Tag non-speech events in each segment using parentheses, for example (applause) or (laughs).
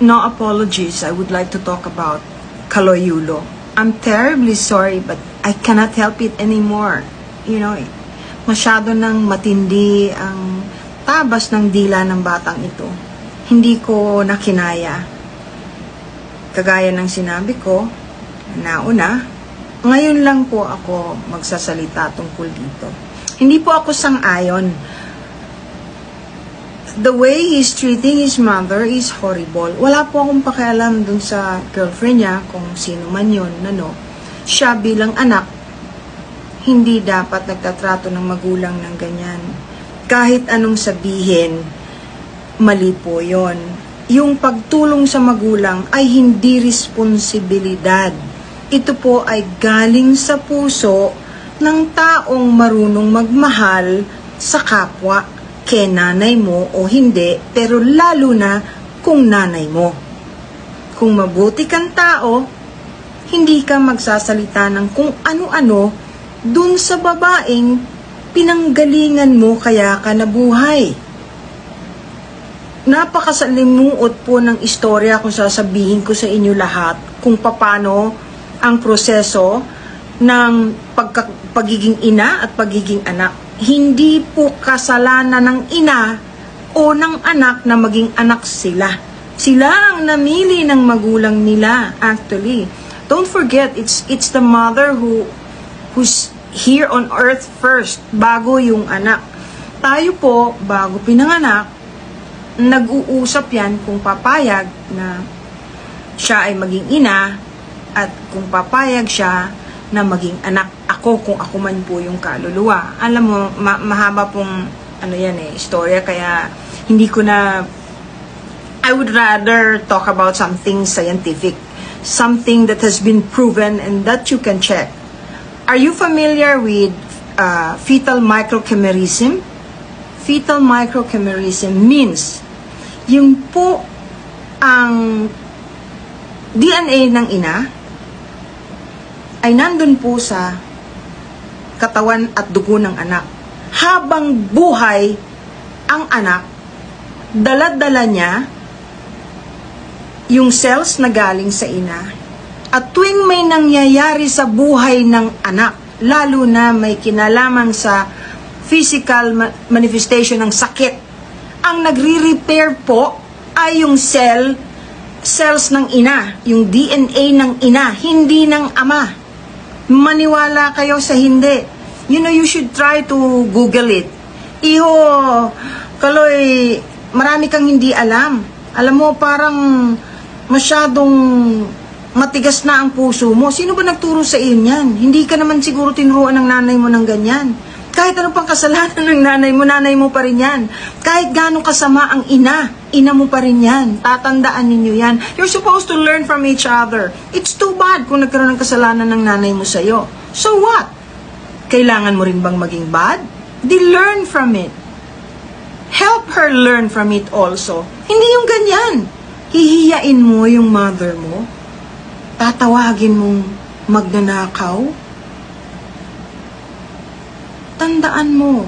no apologies, I would like to talk about Kaloyulo. I'm terribly sorry, but I cannot help it anymore. You know, masyado nang matindi ang tabas ng dila ng batang ito. Hindi ko nakinaya. Kagaya ng sinabi ko, nauna, ngayon lang po ako magsasalita tungkol dito. Hindi po ako sang-ayon the way he's treating his mother is horrible. Wala po akong pakialam dun sa girlfriend niya, kung sino man yun, ano. Siya bilang anak, hindi dapat nagtatrato ng magulang ng ganyan. Kahit anong sabihin, mali po yon. Yung pagtulong sa magulang ay hindi responsibilidad. Ito po ay galing sa puso ng taong marunong magmahal sa kapwa kay nanay mo o hindi, pero lalo na kung nanay mo. Kung mabuti kang tao, hindi ka magsasalita ng kung ano-ano dun sa babaeng pinanggalingan mo kaya ka nabuhay. Napakasalimuot po ng istorya kung sasabihin ko sa inyo lahat kung paano ang proseso ng pagka, pagiging ina at pagiging anak hindi po kasalanan ng ina o ng anak na maging anak sila. Sila ang namili ng magulang nila actually. Don't forget it's it's the mother who who's here on earth first bago yung anak. Tayo po bago pinanganak nag-uusap yan kung papayag na siya ay maging ina at kung papayag siya na maging anak ako kung ako man po yung kaluluwa. Alam mo, ma- mahaba pong ano yan eh, istorya kaya hindi ko na I would rather talk about something scientific, something that has been proven and that you can check. Are you familiar with uh, fetal microchimerism? Fetal microchimerism means yung po ang DNA ng ina ay nandun po sa katawan at dugo ng anak. Habang buhay ang anak, dala-dala niya yung cells na galing sa ina. At tuwing may nangyayari sa buhay ng anak, lalo na may kinalaman sa physical ma- manifestation ng sakit, ang nagre-repair po ay yung cell cells ng ina, yung DNA ng ina, hindi ng ama. Maniwala kayo sa hindi. You know, you should try to Google it. Iho, Kaloy, marami kang hindi alam. Alam mo, parang masyadong matigas na ang puso mo. Sino ba nagturo sa iyo niyan? Hindi ka naman siguro tinuruan ng nanay mo ng ganyan. Kahit ano pang ng nanay mo, nanay mo pa rin yan. Kahit gano'ng kasama ang ina, ina mo pa rin yan. Tatandaan ninyo yan. You're supposed to learn from each other. It's too bad kung nagkaroon ng kasalanan ng nanay mo sa'yo. So what? Kailangan mo rin bang maging bad? Di learn from it. Help her learn from it also. Hindi yung ganyan. Hihiyain mo yung mother mo. Tatawagin mong magnanakaw tandaan mo,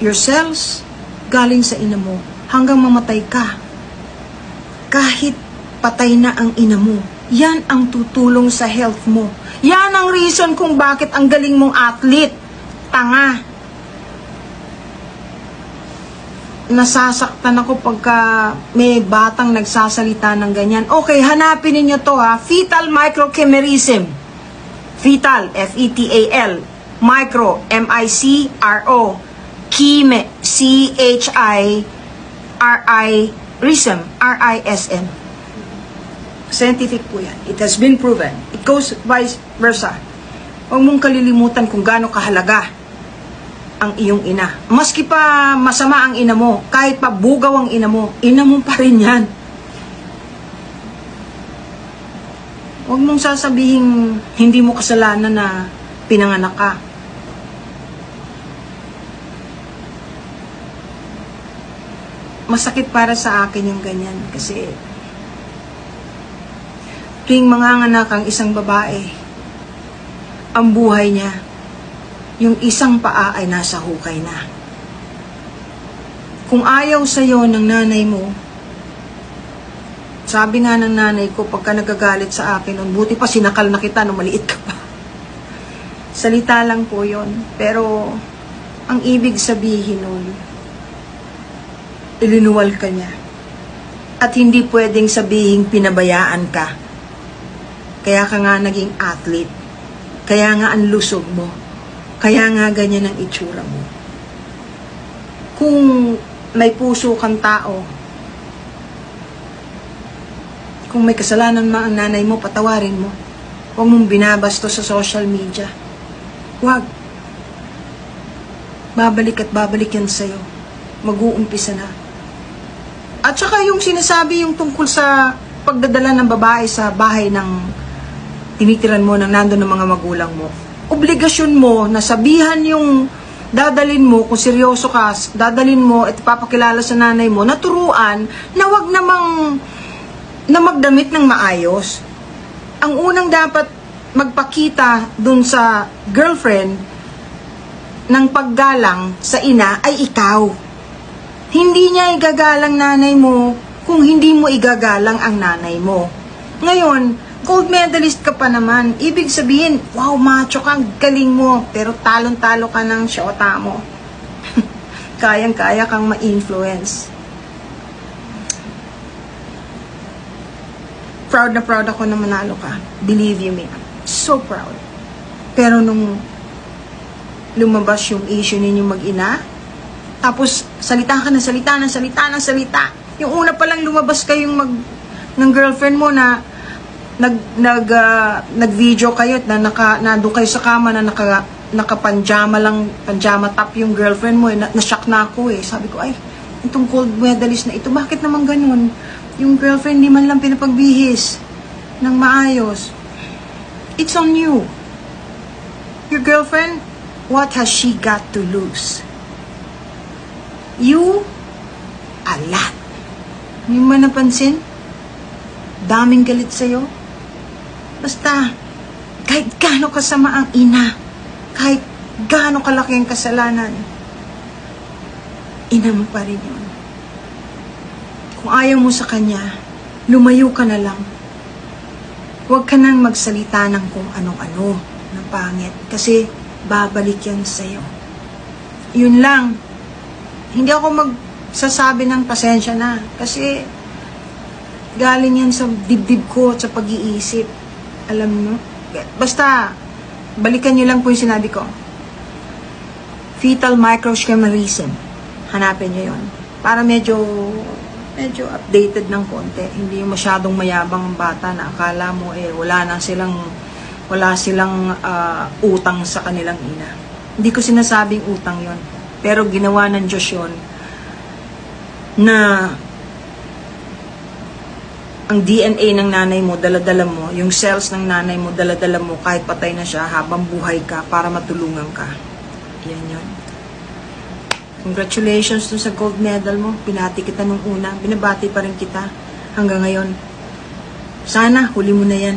your cells galing sa ina mo hanggang mamatay ka. Kahit patay na ang ina mo, yan ang tutulong sa health mo. Yan ang reason kung bakit ang galing mong athlete. Tanga. Nasasaktan ako pagka may batang nagsasalita ng ganyan. Okay, hanapin ninyo to ha. Fetal microchimerism. Fetal, F-E-T-A-L micro, M-I-C-R-O, chime, C-H-I-R-I, rism, R-I-S-M. Scientific po yan. It has been proven. It goes vice versa. Huwag mong kalilimutan kung gaano kahalaga ang iyong ina. Maski pa masama ang ina mo, kahit pa bugaw ang ina mo, ina mo pa rin yan. Huwag mong sasabihin hindi mo kasalanan na pinanganak ka. Masakit para sa akin yung ganyan kasi tuwing manganganak ang isang babae, ang buhay niya, yung isang paa ay nasa hukay na. Kung ayaw sa'yo ng nanay mo, Sabi nga ng nanay ko, pagka nagagalit sa akin, nun, buti pa sinakal na kita nung maliit ka pa. (laughs) Salita lang po yon Pero, ang ibig sabihin nun, ilinuwal ka niya. At hindi pwedeng sabihin pinabayaan ka. Kaya ka nga naging athlete. Kaya nga ang lusog mo. Kaya nga ganyan ang itsura mo. Kung may puso kang tao, kung may kasalanan man ang nanay mo, patawarin mo. Huwag mong binabasto sa social media. Huwag. Babalik at babalik yan sa'yo. Mag-uumpisa na. At saka yung sinasabi yung tungkol sa pagdadala ng babae sa bahay ng tinitiran mo nang nandun ng mga magulang mo. Obligasyon mo na sabihan yung dadalin mo, kung seryoso ka, dadalin mo at papakilala sa nanay mo, naturuan na wag namang na magdamit ng maayos. Ang unang dapat magpakita dun sa girlfriend ng paggalang sa ina ay ikaw. Hindi niya igagalang nanay mo kung hindi mo igagalang ang nanay mo. Ngayon, gold medalist ka pa naman. Ibig sabihin, wow, macho ka, ang galing mo. Pero talon-talo ka ng syota mo. (laughs) Kayang-kaya kang ma-influence. Proud na proud ako na manalo ka. Believe you me. So proud. Pero nung lumabas yung issue ninyo mag-ina, tapos salita ka ng salita ng salita ng salita. Yung una pa lang lumabas kayong mag ng girlfriend mo na nag nag ah, nag-video kayo at na naka nandoon kayo sa kama na naka nakapanjama lang panjama top yung girlfriend mo eh, na, na-shock na ako eh. Sabi ko ay itong gold medalist na ito bakit naman ganun? Yung girlfriend di man lang pinapagbihis ng maayos. It's on you. Your girlfriend what has she got to lose you a lot hindi mo napansin daming galit sa'yo Basta, kahit gaano kasama ang ina, kahit gaano kalaki ang kasalanan, ina mo pa rin yun. Kung ayaw mo sa kanya, lumayo ka na lang. Huwag ka nang magsalita ng kung anong-ano na pangit kasi babalik yan sa'yo. Yun lang. Hindi ako magsasabi ng pasensya na kasi galing yan sa dibdib ko at sa pag-iisip alam mo? Basta, balikan nyo lang po yung sinabi ko. Fetal microschemerism. Hanapin nyo yon Para medyo, medyo updated ng konti. Hindi yung masyadong mayabang ang bata na akala mo eh wala na silang, wala silang ah, utang sa kanilang ina. Hindi ko sinasabing utang yon Pero ginawa ng Diyos yun na ang DNA ng nanay mo, daladala mo, yung cells ng nanay mo, daladala mo, kahit patay na siya, habang buhay ka, para matulungan ka. Yan yun. Congratulations dun sa gold medal mo. Pinati kita nung una. Binabati pa rin kita hanggang ngayon. Sana, huli mo na yan.